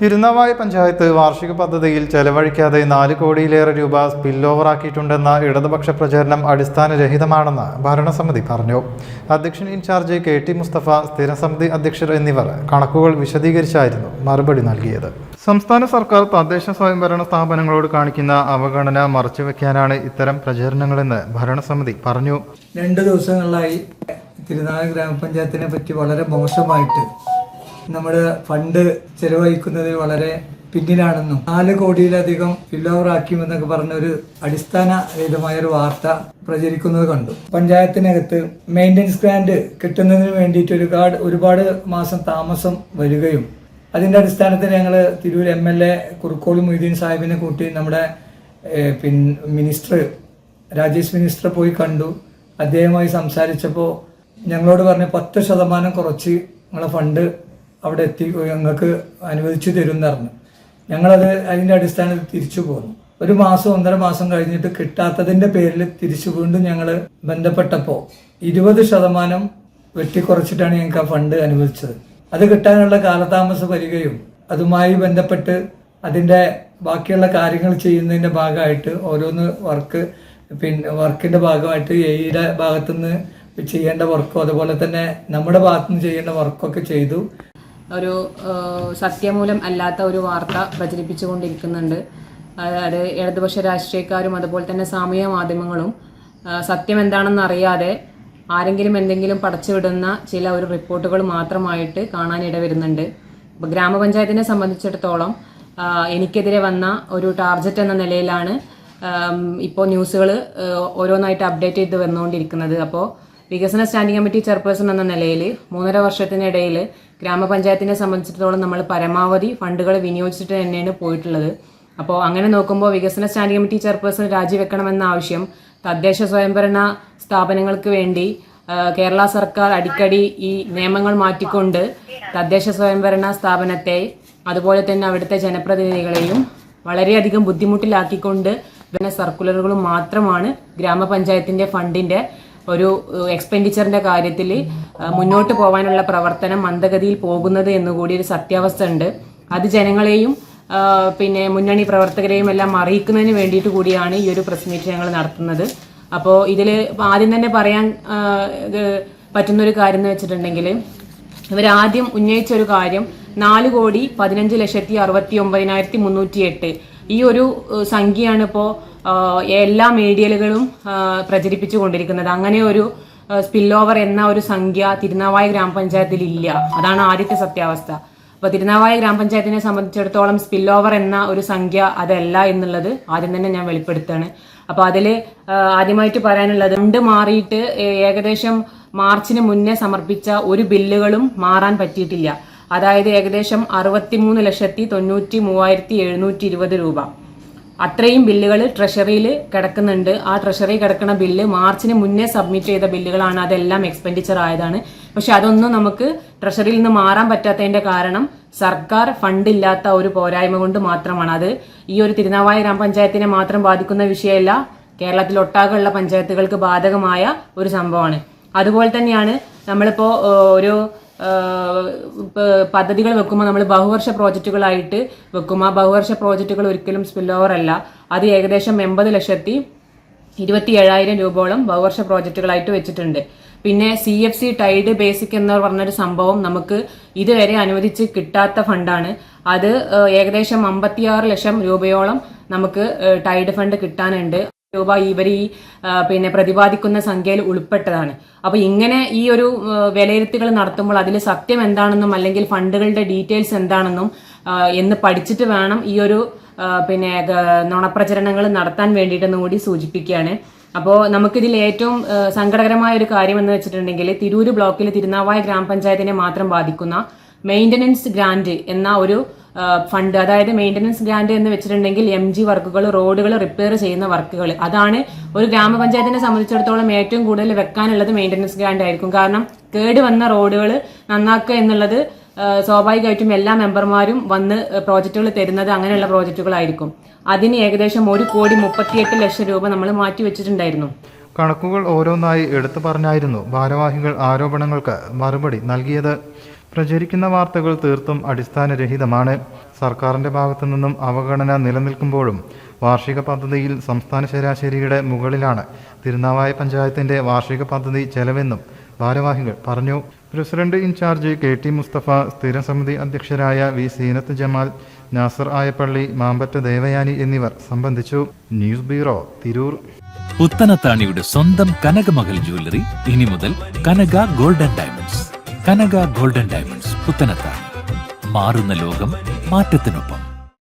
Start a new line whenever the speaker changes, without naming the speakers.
തിരുനാവായ പഞ്ചായത്ത് വാർഷിക പദ്ധതിയിൽ ചെലവഴിക്കാതെ നാല് കോടിയിലേറെ രൂപ സ്പിൽ ഓവറാക്കിയിട്ടുണ്ടെന്ന ഇടതുപക്ഷ പ്രചരണം അടിസ്ഥാനരഹിതമാണെന്ന് ഭരണസമിതി പറഞ്ഞു. അധ്യക്ഷൻ in charge K T Mustafa സ്ഥിരസമിതി അധ്യക്ഷർ എന്നിവർ കണക്കുകൾ വിശദീകരിച്ചായിരുന്നു മറുപടി നൽകിയത്. സംസ്ഥാന സർക്കാർ തദ്ദേശ സ്വയംഭരണ സ്ഥാപനങ്ങളോട് കാണിക്കുന്ന അവഗണന മറച്ചുവെക്കാനാണ് ഇത്തരം പ്രചരണങ്ങളെന്ന് ഭരണസമിതി പറഞ്ഞു.
രണ്ട് ദിവസങ്ങളിലായി തിരുനാവായ ഗ്രാമപഞ്ചായത്തിനെ പറ്റി വളരെ മോശമായിട്ട് നമ്മുടെ ഫണ്ട് ചെലവഴിക്കുന്നതിൽ വളരെ പിന്നിലാണെന്നും നാല് കോടിയിലധികം ഫില്ലോവർ ആക്കിയെന്നൊക്കെ പറഞ്ഞ ഒരു അടിസ്ഥാനരഹിതമായ ഒരു വാർത്ത പ്രചരിക്കുന്നത് കണ്ടു. പഞ്ചായത്തിനകത്ത് മെയിന്റനൻസ് ഗ്രാൻഡ് കിട്ടുന്നതിന് വേണ്ടിയിട്ട് ഒരുപാട് ഒരുപാട് മാസം താമസം വരികയും അതിന്റെ അടിസ്ഥാനത്തിൽ ഞങ്ങൾ Tirur M L A Kurukkoli Moideen സാഹിബിനെ കൂട്ടി നമ്മുടെ പിൻ മിനിസ്റ്റർ രാജേഷ് മിനിസ്റ്റർ പോയി കണ്ടു. അദ്ദേഹവുമായി സംസാരിച്ചപ്പോൾ ഞങ്ങളോട് പറഞ്ഞ പത്ത് ശതമാനം കുറച്ച് നിങ്ങളെ ഫണ്ട് അവിടെ എത്തി ഞങ്ങൾക്ക് അനുവദിച്ചു തരും എന്ന് പറഞ്ഞു ഞങ്ങളത് അതിന്റെ അടിസ്ഥാനത്തിൽ തിരിച്ചു പോന്നു. ഒരു മാസം ഒന്നര മാസം കഴിഞ്ഞിട്ട് കിട്ടാത്തതിന്റെ പേരിൽ തിരിച്ചു വീണ്ടും ഞങ്ങൾ ബന്ധപ്പെട്ടപ്പോൾ ഇരുപത് ശതമാനം വെട്ടിക്കുറച്ചിട്ടാണ് ഞങ്ങൾക്ക് ആ ഫണ്ട് അനുവദിച്ചത്. അത് കിട്ടാനുള്ള കാലതാമസം വരികയും അതുമായി ബന്ധപ്പെട്ട് അതിന്റെ ബാക്കിയുള്ള കാര്യങ്ങൾ ചെയ്യുന്നതിന്റെ ഭാഗമായിട്ട് ഓരോന്ന് വർക്ക് പിന്നെ വർക്കിന്റെ ഭാഗമായിട്ട് എയുടെ ഭാഗത്തുനിന്ന് ചെയ്യേണ്ട വർക്കും അതുപോലെ തന്നെ നമ്മുടെ ഭാഗത്തുനിന്ന് ചെയ്യേണ്ട വർക്കൊക്കെ ചെയ്തു.
ഒരു സത്യമൂലം അല്ലാത്ത ഒരു വാർത്ത പ്രചരിപ്പിച്ചുകൊണ്ടിരിക്കുന്നുണ്ട്. അത് ഇടതുപക്ഷ രാഷ്ട്രീയക്കാരും അതുപോലെ തന്നെ സാമൂഹ്യ മാധ്യമങ്ങളും സത്യം എന്താണെന്ന് അറിയാതെ ആരെങ്കിലും എന്തെങ്കിലും പടച്ചുവിടുന്ന ചില ഒരു റിപ്പോർട്ടുകൾ മാത്രമായിട്ട് കാണാനിട വരുന്നുണ്ട്. ഇപ്പോൾ ഗ്രാമപഞ്ചായത്തിനെ സംബന്ധിച്ചിടത്തോളം എനിക്കെതിരെ വന്ന ഒരു ടാർജറ്റ് എന്ന നിലയിലാണ് ഇപ്പോൾ ന്യൂസുകൾ ഓരോന്നായിട്ട് അപ്ഡേറ്റ് ചെയ്ത് വന്നുകൊണ്ടിരിക്കുന്നത്. അപ്പോൾ വികസന സ്റ്റാൻഡിംഗ് കമ്മിറ്റി ചെയർപേഴ്സൺ എന്ന നിലയിൽ മൂന്നര വർഷത്തിനിടയിൽ ഗ്രാമപഞ്ചായത്തിനെ സംബന്ധിച്ചിടത്തോളം നമ്മൾ പരമാവധി ഫണ്ടുകൾ വിനിയോഗിച്ചിട്ട് തന്നെയാണ് പോയിട്ടുള്ളത്. അപ്പോൾ അങ്ങനെ നോക്കുമ്പോൾ വികസന സ്റ്റാൻഡിംഗ് കമ്മിറ്റി ചെയർപേഴ്സൺ രാജിവെക്കണമെന്ന ആവശ്യം തദ്ദേശ സ്വയംഭരണ സ്ഥാപനങ്ങൾക്ക് വേണ്ടി കേരള സർക്കാർ അടിക്കടി ഈ നിയമങ്ങൾ മാറ്റിക്കൊണ്ട് തദ്ദേശ സ്വയംഭരണ സ്ഥാപനത്തെ അതുപോലെ തന്നെ അവിടുത്തെ ജനപ്രതിനിധികളെയും വളരെയധികം ബുദ്ധിമുട്ടിലാക്കിക്കൊണ്ട് പിന്നെ സർക്കുലറുകളും മാത്രമാണ് ഗ്രാമപഞ്ചായത്തിന്റെ ഫണ്ടിന്റെ ഒരു എക്സ്പെൻഡിച്ചറിന്റെ കാര്യത്തിൽ മുന്നോട്ട് പോകാനുള്ള പ്രവർത്തനം മന്ദഗതിയിൽ പോകുന്നത് എന്നുകൂടി ഒരു സത്യാവസ്ഥ ഉണ്ട് അത് ജനങ്ങളെയും പിന്നെ മുന്നണി പ്രവർത്തകരെയും എല്ലാം അറിയിക്കുന്നതിന് വേണ്ടിയിട്ട് കൂടിയാണ് ഈ ഒരു പ്രസ് മീറ്റ് ഞങ്ങൾ നടത്തുന്നത്. അപ്പോൾ ഇതിൽ ആദ്യം തന്നെ പറയാൻ പറ്റുന്നൊരു കാര്യം എന്ന് വെച്ചിട്ടുണ്ടെങ്കിൽ ഇവരാദ്യം ഉന്നയിച്ച ഒരു കാര്യം നാല് കോടി പതിനഞ്ച് ലക്ഷത്തി അറുപത്തി ഒമ്പതിനായിരത്തി മുന്നൂറ്റി എട്ട് ഈ ഒരു സംഖ്യയാണ് ഇപ്പോൾ എല്ലാ മീഡിയലുകളും പ്രചരിപ്പിച്ചു കൊണ്ടിരിക്കുന്നത്. അങ്ങനെ ഒരു സ്പിൽ ഓവർ എന്ന ഒരു സംഖ്യ തിരുനാവായ ഗ്രാമപഞ്ചായത്തിൽ ഇല്ല. അതാണ് ആദ്യത്തെ സത്യാവസ്ഥ. അപ്പൊ തിരുനാവായ ഗ്രാമപഞ്ചായത്തിനെ സംബന്ധിച്ചിടത്തോളം സ്പിൽ ഓവർ എന്ന ഒരു സംഖ്യ അതല്ല എന്നുള്ളത് ആദ്യം തന്നെ ഞാൻ വെളിപ്പെടുത്താണ് അപ്പൊ അതിൽ ആ, ആദ്യമായിട്ട് പറയാനുള്ളത് രണ്ട് മാറിയിട്ട് ഏകദേശം മാർച്ചിന് മുന്നേ സമർപ്പിച്ച ഒരു ബില്ലുകളും മാറാൻ പറ്റിയിട്ടില്ല. അതായത് ഏകദേശം അറുപത്തിമൂന്ന് ലക്ഷത്തി തൊണ്ണൂറ്റി മൂവായിരത്തി എഴുന്നൂറ്റി ഇരുപത് രൂപ. അത്രയും ബില്ലുകൾ ട്രഷറിയിൽ കിടക്കുന്നുണ്ട്. ആ ട്രഷറി കിടക്കുന്ന ബില്ല് മാർച്ചിന് മുന്നേ സബ്മിറ്റ് ചെയ്ത ബില്ലുകളാണ്. അതെല്ലാം എക്സ്പെൻഡിച്ചർ ആയതാണ്. പക്ഷെ അതൊന്നും നമുക്ക് ട്രഷറിയിൽ നിന്ന് മാറാൻ പറ്റാത്തതിന്റെ കാരണം സർക്കാർ ഫണ്ട് ഇല്ലാത്ത ഒരു പോരായ്മ കൊണ്ട് മാത്രമാണ്. അത് ഈ ഒരു തിരുനാവായ ഗ്രാമപഞ്ചായത്തിനെ മാത്രം ബാധിക്കുന്ന വിഷയമല്ല കേരളത്തിൽ ഒട്ടാകെയുള്ള പഞ്ചായത്തുകൾക്ക് ബാധകമായ ഒരു സംഭവമാണ്. അതുപോലെ തന്നെയാണ് നമ്മളിപ്പോ ഒരു പദ്ധതികൾ വെക്കുമ്പോൾ നമ്മൾ ബഹുവർഷ പ്രോജക്റ്റുകളായിട്ട് വെക്കും. ആ ബഹുവർഷ പ്രോജക്റ്റുകൾ ഒരിക്കലും സ്പിൽ ഓവർ അല്ല. അത് ഏകദേശം എൺപത് ലക്ഷത്തി ഇരുപത്തി ഏഴായിരം രൂപയോളം ബഹുവർഷ പ്രോജക്റ്റുകളായിട്ട് വെച്ചിട്ടുണ്ട്. പിന്നെ C F C tied basic എന്ന് പറഞ്ഞൊരു സംഭവം നമുക്ക് ഇതുവരെ അനുവദിച്ച് കിട്ടാത്ത ഫണ്ടാണ്. അത് ഏകദേശം അമ്പത്തിയാറ് ലക്ഷം രൂപയോളം നമുക്ക് ടൈഡ് ഫണ്ട് കിട്ടാനുണ്ട്. രൂപ ഇവർ ഈ പിന്നെ പ്രതിപാദിക്കുന്ന സംഖ്യയിൽ ഉൾപ്പെട്ടതാണ്. അപ്പൊ ഇങ്ങനെ ഈ ഒരു വിലയിരുത്തുകൾ നടത്തുമ്പോൾ അതിൽ സത്യം എന്താണെന്നും അല്ലെങ്കിൽ ഫണ്ടുകളുടെ ഡീറ്റെയിൽസ് എന്താണെന്നും എന്ന് പഠിച്ചിട്ട് വേണം ഈ ഒരു പിന്നെ നുണപ്രചരണങ്ങൾ നടത്താൻ വേണ്ടിയിട്ടെന്ന് കൂടി സൂചിപ്പിക്കുകയാണ്. അപ്പോൾ നമുക്കിതിൽ ഏറ്റവും സങ്കടകരമായ ഒരു കാര്യം എന്ന് വെച്ചിട്ടുണ്ടെങ്കിൽ തിരൂര് ബ്ലോക്കിൽ തിരുനാവായ ഗ്രാമപഞ്ചായത്തിനെ മാത്രം ബാധിക്കുന്ന മെയിന്റനൻസ് ഗ്രാൻഡ് എന്ന ഒരു ഫണ്ട് അതായത് മെയിന്റനൻസ് ഗ്രാൻഡ് എന്ന് വെച്ചിട്ടുണ്ടെങ്കിൽ എം ജി വർക്കുകൾ റോഡുകൾ റിപ്പയർ ചെയ്യുന്ന വർക്കുകൾ. അതാണ് ഒരു ഗ്രാമപഞ്ചായത്തിനെ സംബന്ധിച്ചിടത്തോളം ഏറ്റവും കൂടുതൽ വെക്കാനുള്ളത് മെയിന്റനൻസ് ഗ്രാൻഡ് ആയിരിക്കും. കാരണം കേട് വന്ന റോഡുകൾ നന്നാക്കുക എന്നുള്ളത് സ്വാഭാവികമായിട്ടും എല്ലാ മെമ്പർമാരും വന്ന് പ്രോജക്റ്റുകൾ തരുന്നത് അങ്ങനെയുള്ള പ്രോജക്റ്റുകളായിരിക്കും അതിന് ഏകദേശം ഒരു കോടി മുപ്പത്തിയെട്ട് ലക്ഷം രൂപ നമ്മൾ മാറ്റി വെച്ചിട്ടുണ്ടായിരുന്നു.
കണക്കുകൾ ഓരോന്നായി എടുത്തു പറഞ്ഞായിരുന്നു ഭാരവാഹികൾ ആരോപണങ്ങൾക്ക് മറുപടി നൽകിയത്. പ്രചരിക്കുന്ന വാർത്തകൾ തീർത്തും അടിസ്ഥാനരഹിതമാണ്. സർക്കാരിന്റെ ഭാഗത്തു നിന്നും അവഗണന നിലനിൽക്കുമ്പോഴും വാർഷിക പദ്ധതിയിൽ സംസ്ഥാന ശരാശരിയുടെ മുകളിലാണ്. തിരുനാവായ പഞ്ചായത്തിന്റെ വാർഷിക പദ്ധതി ചെലവെന്നും ഭാരവാഹികൾ പറഞ്ഞു. President in charge K T Mustafa സ്ഥിരം സമിതി അധ്യക്ഷരായ വി സീനത്ത് ജമാൽ നാസർ ആയപ്പള്ളി മാമ്പറ്റ ദേവയാനി എന്നിവർ സംബന്ധിച്ചു. News bureau Tirur.
പുത്തനത്താണിയുടെ സ്വന്തം കനകമകൽ ജ്വല്ലറി ഇനി മുതൽ Kanaka golden diamonds. Kanaka golden diamonds Puthanathani മാറുന്ന ലോകം മാറ്റത്തിനൊപ്പം.